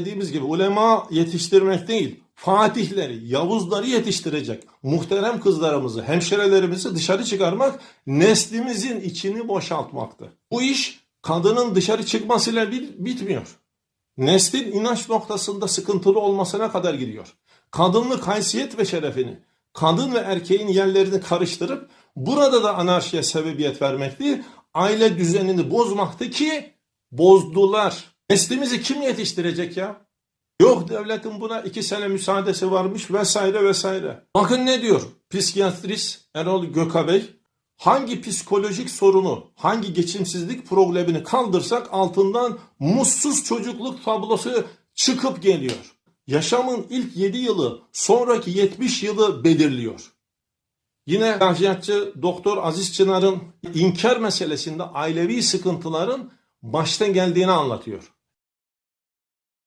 dediğimiz gibi ulema yetiştirmek değil, fatihleri, Yavuzları yetiştirecek muhterem kızlarımızı, hemşirelerimizi dışarı çıkarmak neslimizin içini boşaltmaktı. Bu iş kadının dışarı çıkmasıyla bit- bitmiyor. Neslin inanç noktasında sıkıntılı olmasına kadar gidiyor. Kadınlık haysiyet ve şerefini, kadın ve erkeğin yerlerini karıştırıp burada da anarşiye sebebiyet vermekti. Aile düzenini bozmaktı ki bozdular. Neslimizi kim yetiştirecek ya? Yok devletin buna iki sene müsaadesi varmış vesaire vesaire. Bakın ne diyor psikiyatrist Erol Gökabey. Hangi psikolojik sorunu, hangi geçimsizlik problemini kaldırsak altından mutsuz çocukluk tablosu çıkıp geliyor. Yaşamın ilk 7 yılı sonraki 70 yılı belirliyor. Yine ilahiyatçı Doktor Aziz Çınar'ın inkar meselesinde ailevi sıkıntıların baştan geldiğini anlatıyor.